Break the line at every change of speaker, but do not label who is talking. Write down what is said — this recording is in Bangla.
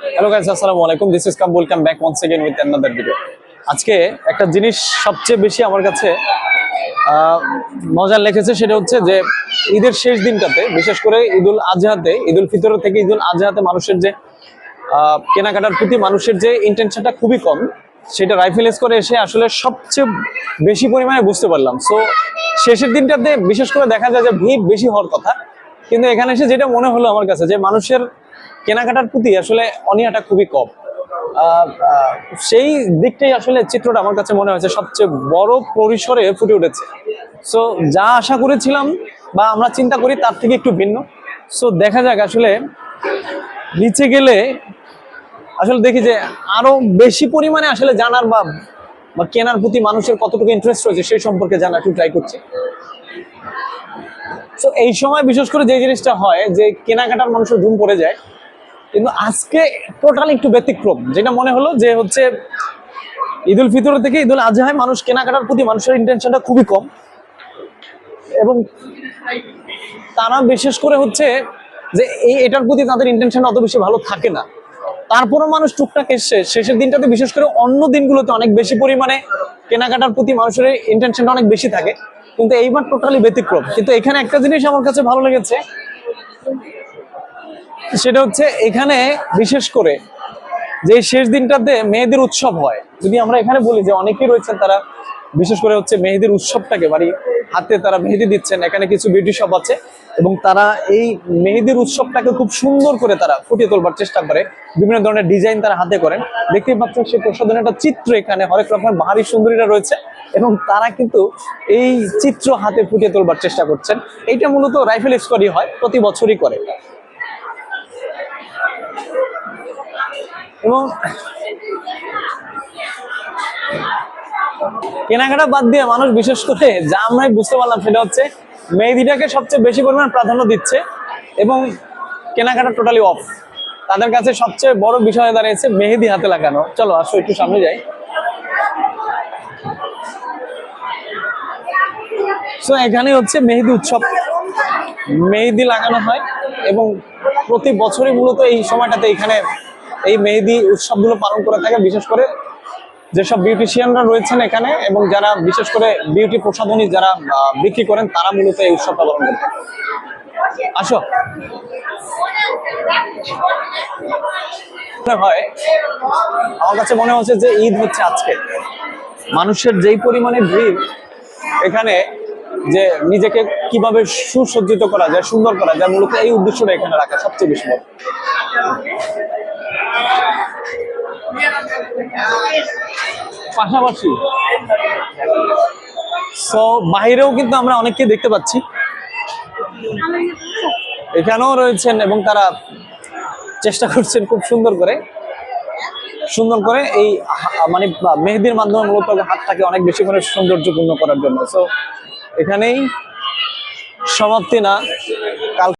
হ্যালো গাইস আসসালামু আলাইকুম this is come welcome back once again with another video আজকে একটা জিনিস সবচেয়ে বেশি আমার কাছে আহ, মজার লেগেছে সেটা হচ্ছে যে ঈদের শেষ দিনটাতে বিশেষ করে ঈদুল আজহাতে ঈদুল ফিতর থেকে ঈদুল আজহাতে মানুষের যে আহ, কেনাকাটার প্রতি মানুষের যে ইন্টেনশনটা খুবই কম সেটা রাইফেল করে এসে আসলে সবচেয়ে বেশি পরিমাণে বুঝতে পারলাম সো শেষের দিনটাতে বিশেষ করে দেখা যায় যে ভিড় বেশি হওয়ার কথা কিন্তু এখানে এসে যেটা মনে হলো আমার কাছে যে মানুষের কেনাকাটার প্রতি আসলে অনিয়াটা খুবই কম। সেই দিকটাই আসলে চিত্রটা আমার কাছে মনে হয়েছে সবচেয়ে বড় পরিসরে ফুটে উঠেছে। সো যা আশা করেছিলাম বা আমরা চিন্তা করি তার থেকে একটু ভিন্ন। সো দেখা যাক আসলে নিচে গেলে আসলে দেখি যে আরও বেশি পরিমাণে আসলে জানার বা বা কেনার প্রতি মানুষের কতটুকু ইন্টারেস্ট রয়েছে সেই সম্পর্কে জানা একটু ট্রাই করছি। তো এই সময় বিশেষ করে যে জিনিসটা হয় যে কেনাকাটার মানুষের ধুম পড়ে যায় কিন্তু আজকে টোটাল একটু ব্যতিক্রম, যেটা মনে হলো যে হচ্ছে ঈদুল ফিতর থেকে ঈদুল আজহায় মানুষ কেনাকাটার প্রতি মানুষের ইন্টেনশনটা খুবই কম। এবং তারা বিশেষ করে হচ্ছে যে এই এটার প্রতি তাদের ইন্টেনশন অত বেশি ভালো থাকে না। তারপরও মানুষ টুকটাক এসছে, শেষের দিনটাতে বিশেষ করে অন্য দিনগুলোতে অনেক বেশি পরিমাণে কেনাকাটার প্রতি মানুষের ইন্টেনশনটা অনেক বেশি থাকে। কিন্তু এইবার টোটালি ব্যতিক্রম। কিন্তু এখানে একটা জিনিস আমার কাছে ভালো লেগেছে সেটা হচ্ছে এখানে বিশেষ করে যে শেষ দিনটাতে মেয়েদের উৎসব হয়, যদি আমরা এখানে বলি যে অনেকেই রয়েছেন তারা, বিশেষ করে হচ্ছে মেহেদির উৎসবটাকে, বাড়ি হাতে তারা মেহেদি দিচ্ছেন, এখানে কিছু বিউটি শপ আছে, এবং তারা এই মেহেদির উৎসবটাকে খুব সুন্দর করে তারা ফুটিয়ে তোলবার চেষ্টা করে, বিভিন্ন ধরনের ডিজাইন তারা হাতে করেন। দেখতেই পাচ্ছেন সেই প্রসাধনের একটা চিত্র এখানে, হরেক রকমের বাহারি সুন্দরীরা রয়েছে, এবং তারা কিন্তু এই চিত্র হাতে ফুটিয়ে তোলবার চেষ্টা করছেন। এইটা মূলত রাইফেল স্কোয়াডই হয়, প্রতি বছরই করে। এবং কেনাকাটা বাদ দিয়ে মানুষ বিশেষ করে যা আমরা বুঝতে পারলাম সেটা হচ্ছে মেহেদিটাকে সবচেয়ে বেশি পরিমাণ প্রাধান্য দিচ্ছে এবং কেনাকাটা টোটালি অফ তাদের কাছে সবচেয়ে বড় বিষয় দাঁড়িয়েছে মেহেদি হাতে লাগানো। চলো, আসো, একটু সামনে যাই। সো এখানে হচ্ছে মেহেদি উৎসব। মেহেদি লাগানো হয় এবং প্রতি বছরই মূলত এই সময়টাতে এখানে এই মেহেদি উৎসবগুলো পালন করে থাকে, বিশেষ করে যেসব বিউটিশিয়ানরা রয়েছেন এখানে এবং যারা বিশেষ করে বিউটি প্রসাধনী যারা বিক্রি করেন, তারা মূলত এই উৎসবটা পালন করে আসো। হয়, আমার কাছে মনে হচ্ছে যে ঈদ হচ্ছে আজকে। মানুষের যেই পরিমাণে ভিড় এখানে যে নিজেকে কীভাবে সুসজ্জিত করা যায়, সুন্দর করা যায়, মূলত এই উদ্দেশ্যটা এখানে রাখা সবচেয়ে বেশি পাশাপাশি সো বাইরেও কিন্তু আমরা অনেককে দেখতে পাচ্ছি। এখানেও রয়েছেন এবং তারা চেষ্টা করছেন খুব সুন্দর করে। সুন্দর করে এই মানে মেহেদির মাধ্যমে মূলত হাতটাকে অনেক বেশি করে সৌন্দর্যপূর্ণ করার জন্য। সো এখানেই সমাপ্তি না।